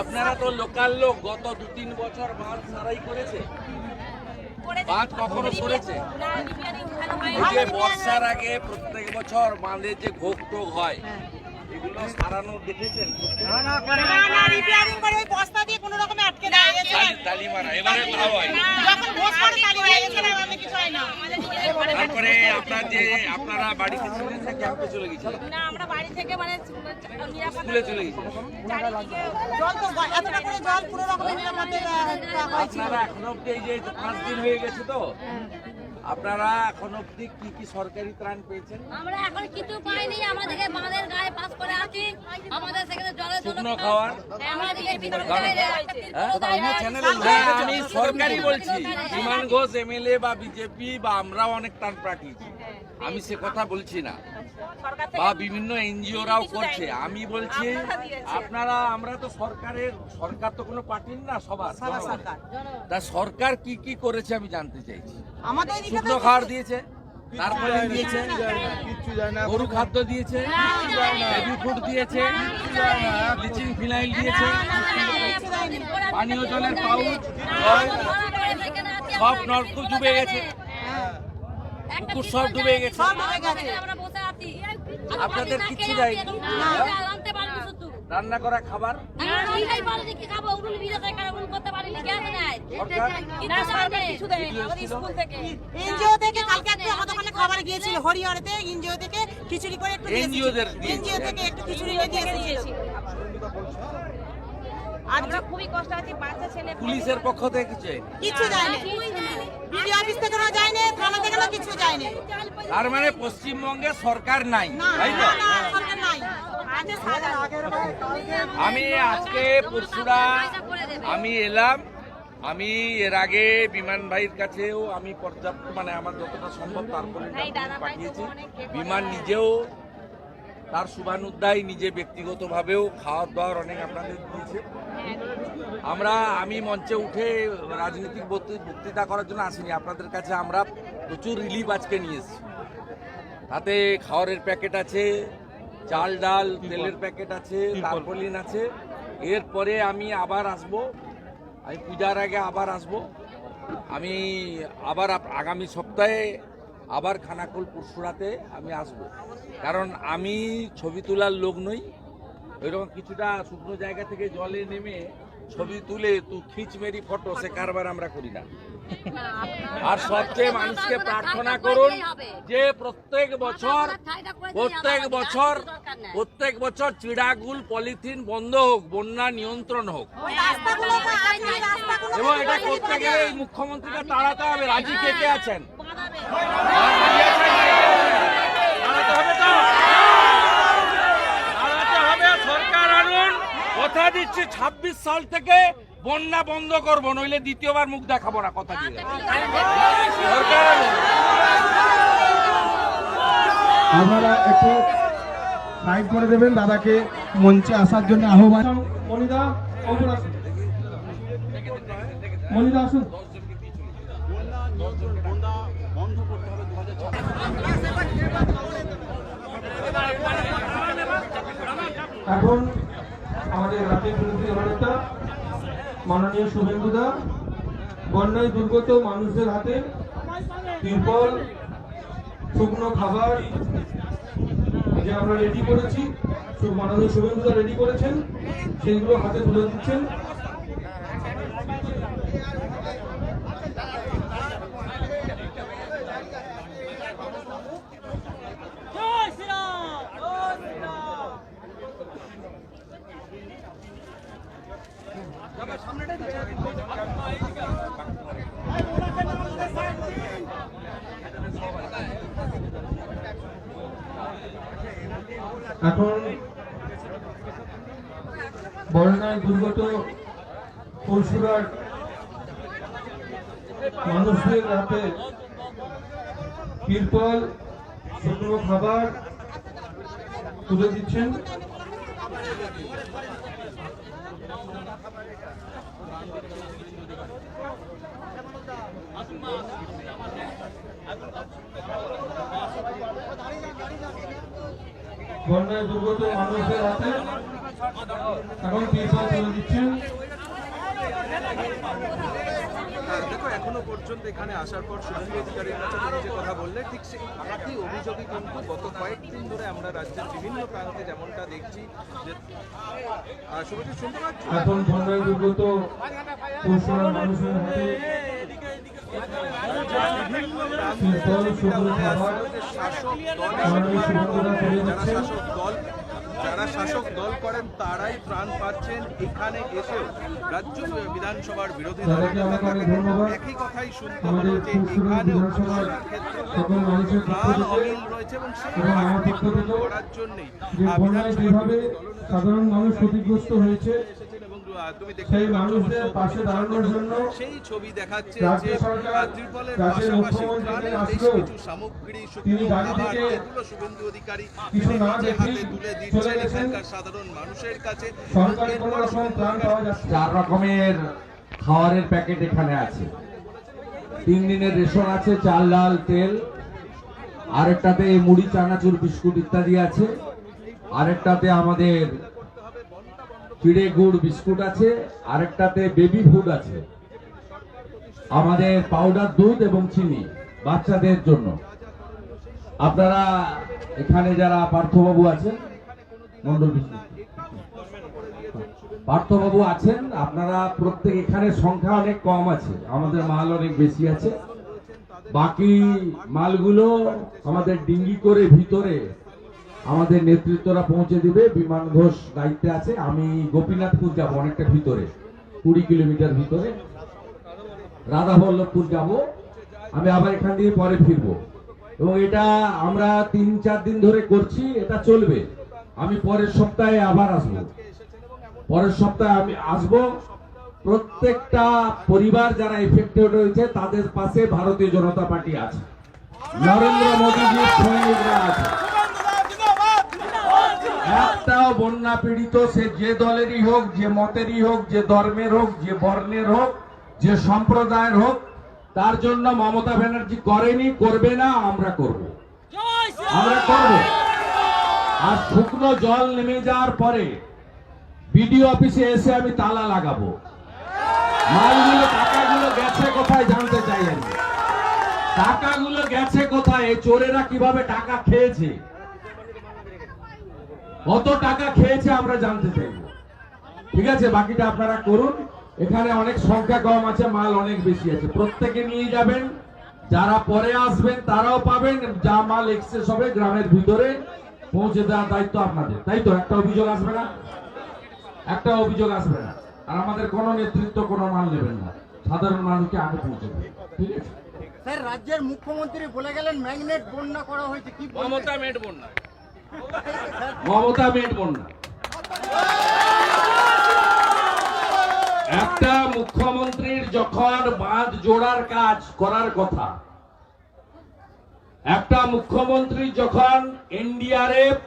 আপনারা তো লোকাল লোক গত দু তিন বছর বাঁধ সারাই করেছে। বাঁধ কখনো সরেছে? যে বর্ষার আগে প্রত্যেক বছর বাঁধে যে ভোগ টোগ হয়। এগুলো সারানো দেখেছেন? না না রিপেয়ারিং করে ওই বস্তা দিয়ে কোনো রকমে আটকে দেয় তালি মারা এবারে তাও হয়। যখন ভোজ করে তালি গেছে না আমি কিছু হয় না। তারপরে আপনার যে আপনারা বাড়িতে ছিলেন না ক্যাম্পে চলে গেছিলেন? না আমরা বাড়ি থেকে মানে স্কুলে চলে গেছিলেন। জল তো এতটা করে জল পুরো রকমের নিরাপদে আপনারা এখন অব্দি এই যে পাঁচ দিন হয়ে গেছে তো আপনারা এখন অব্দি কি কি সরকারি ত্রাণ পেয়েছেন? আমরা এখন কিছু পাইনি আমাদেরকে বাঁধের গায়ে পাস করে আছি। আমাদের সেখানে জলের শুকনো খাওয়ার? হ্যাঁ? হ্যাঁ, আমি সরকারি বলছি বিমান ঘোষ এমএলএ বা বিজেপি বা আমরাও অনেক ত্রাণ পাঠিয়েছি। আমি সে কথা বলছি না। বা বিভিন্ন এনজিওরাও করছে। আমি বলছি আপনারা আমরা তো সরকারের সরকার তো কোনো পার্টির না সবার। তা সরকার কি কি করেছে আমি জানতে চাইছি। আমাদের এদিকে শুকনো খাবার দিয়েছে তারপরে দিয়েছে গরু খাদ্য দিয়েছে বেবি ফুড দিয়েছে ব্লিচিং ফিনাইল দিয়েছে পানীয় জলের পাউচ সব নলকূপ ডুবে গেছে পুকুর সব ডুবে গেছে আপনাদের কিচ্ছু? আনতে রান্না করা খাবার থেকে এনজিও থেকে কালকে একটু আমাদের খাবার গিয়েছিল হরিহরতে এনজিও থেকে খিচুড়ি করে একটু এনজিও থেকে একটু খিচুড়ি নিয়ে দিয়ে আর আমরা খুবই কষ্ট আছি বাচ্চা ছেলে পুলিশের পক্ষ থেকে কিছু কিছু যায়নি। বিডি অফিস থেকেও যায়নি থানা থেকেও কিছু যায়নি। তার মানে পশ্চিমবঙ্গে সরকার নাই তাই তো? সরকার নাই। আমি আজকে পরশুরা আমি এলাম আমি এর আগে বিমান ভাইয়ের কাছেও আমি পর্যাপ্ত মানে আমার যতটা সম্ভব তারপরে পাঠিয়েছি। বিমান নিজেও তার শুভানুদ্দায় নিজে ব্যক্তিগতভাবেও খাওয়ার দাওয়ার অনেক আপনাদের দিয়েছে। আমরা আমি মঞ্চে উঠে রাজনৈতিক বক্তৃ- বক্তৃতা করার জন্য আসিনি। আপনাদের কাছে আমরা প্রচুর রিলিফ আজকে নিয়ে এসেছি। তাতে খাওয়ারের প্যাকেট আছে চাল ডাল তেলের প্যাকেট আছে তারপলিন আছে। এরপরে আমি আবার আসব। আমি পূজার আগে আবার আসব। আমি আবার আগামী সপ্তাহে আবার খানাকুল পরশুরাতে আমি আসব। কারণ আমি ছবি তোলার লোক নই। ওইরকম কিছুটা শুকনো জায়গা থেকে জলে নেমে ছবি তুলে তু খিচ মেরি ফটো সে কারবার আমরা করি না। আর সবচেয়ে মানুষকে প্রার্থনা করুন যে প্রত্যেক বছর প্রত্যেক বছর প্রত্যেক বছর চিড়াগুল পলিথিন বন্ধ হোক বন্যা নিয়ন্ত্রণ হোক। এবং এটা করতে গেলে মুখ্যমন্ত্রীকে তাড়াতে হবে। রাজি কে কে আছেন তাড়াতে হবে তো তাড়াতে হবে সরকার আনুন কথা দিচ্ছি, ছাব্বিশ সাল থেকে বন্যা বন্ধ করব, নইলে দ্বিতীয়বার মুখ দেখাবো না কথা দিয়ে। আপনারা একটু সাইড করে দেবেন, দাদাকে মঞ্চে আসার জন্য আহ্বান। মনিদা মনিদা, আসুন। এখন আমাদের রাজ্যের বিরোধী দলনেতা মাননীয় শুভেন্দুদা বন্যায় দুর্গত মানুষদের হাতে তিরপল, শুকনো খাবার। যে আমরা রেডি করেছি, মাননীয় শুভেন্দুদা রেডি করেছেন, সেইগুলো হাতে তুলে দিচ্ছেন। এখন বন্যায় দুর্গত পরশুরার মানুষদের হাতে তিরপল শুকনো খাবার তুলে দিচ্ছেন। বন্যায় দুর্গত মানুষদের হাতে এখন তিরপল তুলে দিচ্ছেন। দেখো এখনও পর্যন্ত এখানে আসার পর শুভেন্দু অধিকারীর কাছে যে কথা বললে ঠিক সেই একই অভিযোগই কিন্তু গত কয়েকদিন ধরে আমরা রাজ্যের বিভিন্ন প্রান্তে যেমনটা দেখছি যে শুভজিৎ শুনতে পাচ্ছ? এখন বন্যায় দুর্গত মানুষের হাতে খাবার যারা শাসক দল যারা শাসক দল করেন তারাই ত্রাণ পাচ্ছেন এখানে এসেও রাজ্য বিধানসভার বিরোধী দলের একই কথাই শুনতে হলো যে মানুষের প্রাণ অমিল রয়েছে এবং সেই পূরণ করার জন্যই বিধানসভার সাধারণ মানুষ ক্ষতিগ্রস্ত হয়েছে সেই পাচ্ছ মানুষদের পাশে দাঁড়ানোর জন্য সেই ছবি দেখাচ্ছে যে ত্রিপলের রাজ্যের পাশাপাশি প্রাণের বেশ কিছু সামগ্রী তিনি শুকনো গাড়ি খাবার থেকে এগুলো শুভেন্দু অধিকারী কিছু তিনি না নিজে হাতে তুলে দিচ্ছেন। এখানকার সাধারণ মানুষের কাছে। চার রকমের খাবারের প্যাকেট এখানে আছে। তিন দিনের রেশন আছে চাল ডাল তেল। আরেকটাতে মুড়ি চানাচুর বিস্কুট ইত্যাদি আছে। আরেকটাতে আমাদের চিড়ে গুড় বিস্কুট আছে, আরেকটাতে বেবি ফুড আছে। আমাদের পাউডার দুধ এবং চিনি, বাচ্চাদের জন্য। আপনারা এখানে যারা পার্থবাবু আছেন মন্ডল পার্থবাবু আছেন, আপনারা প্রত্যেক এখানে সংখ্যা অনেক কম আছে, আমাদের মাল অনেক বেশি আছে। বাকি মালগুলো আমাদের ডিঙ্গি করে ভিতরে আমাদের নেতৃত্বরা পৌঁছে দিবে, বিমান ঘোষ দায়িত্বে আছে, আমি গোপীনাথপুর যাব অনেকটা ভিতরে, কুড়ি কিলোমিটার ভিতরে। রাধাবল্লভপুর যাব, আমি আবার এখান দিয়ে পরে ফিরবো। এবং এটা আমরা তিন চার দিন ধরে করছি, এটা চলবে। আমি পরের সপ্তাহে আবার আসব। পরের সপ্তাহে আমি আসব। প্রত্যেকটা পরিবার যারা এফেক্টেড হয়েছে, তাদের পাশে ভারতীয় জনতা পার্টি আছে। নরেন্দ্র মোদীজির সৈনিকরা আছে। একটাও বন্যা পীড়িত, সে যে দলেরই হোক, যে মতেরই হোক, যে ধর্মের হোক, যে বর্ণের হোক, যে সম্প্রদায়ের হোক, তার জন্য মমতা ব্যানার্জি করেনি, করবে না, আমরা করব। আমরা করব। আর শুকনো জল নেমে যাওয়ার পরে বিডিও অফিসে এসে আমি তালা লাগাবো। মালগুলো টাকাগুলো গেছে কোথায় জানতে চাই আমি? টাকাগুলো গেছে কোথায়? চোরেরা কীভাবে টাকা খেয়েছে? কত টাকা খেয়েছে আমরা জানতে চাইব। ঠিক আছে বাকিটা আপনারা করুন। এখানে অনেক সংখ্যা কম আছে মাল অনেক বেশি আছে। প্রত্যেকে নিয়ে যাবেন। যারা পরে আসবেন তারাও পাবেন। যা মাল এক্সেস হবে গ্রামের ভিতরে পৌঁছে দেওয়ার দায়িত্ব আপনাদের। তাই তো? একটা অভিযোগ আসবে না? একটা অভিযোগ আসবে না। আর আমাদের কোনো নেতৃত্ব কোনো মাল নেবেন না। সাধারণ মানুষকে আগে পৌঁছে দেবে ঠিক আছে? স্যার রাজ্যের মুখ্যমন্ত্রী বলে গেলেন ম্যাগনেট বন্যা করা হয়েছে। কি? মমতা মেটবো না মমতা মেট বন্যা। একটা মুখ্যমন্ত্রীর যখন বাঁধ জোড়ার কাজ করার কথা, একটা মুখ্যমন্ত্রী যখন এনডিআরএফ,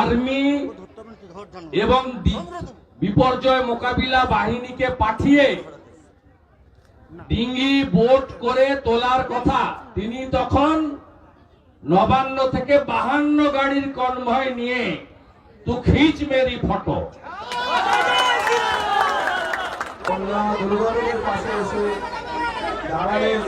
আর্মি এবং বিপর্যয় মোকাবিলা বাহিনীকে পাঠিয়ে ডিঙ্গি বোট করে তোলার কথা, তিনি তখন নবান্ন থেকে বাহান্ন গাড়ির কনভয় নিয়ে তু খিচ মেরি ফটো। পাশে এসে দাঁড়ালেন।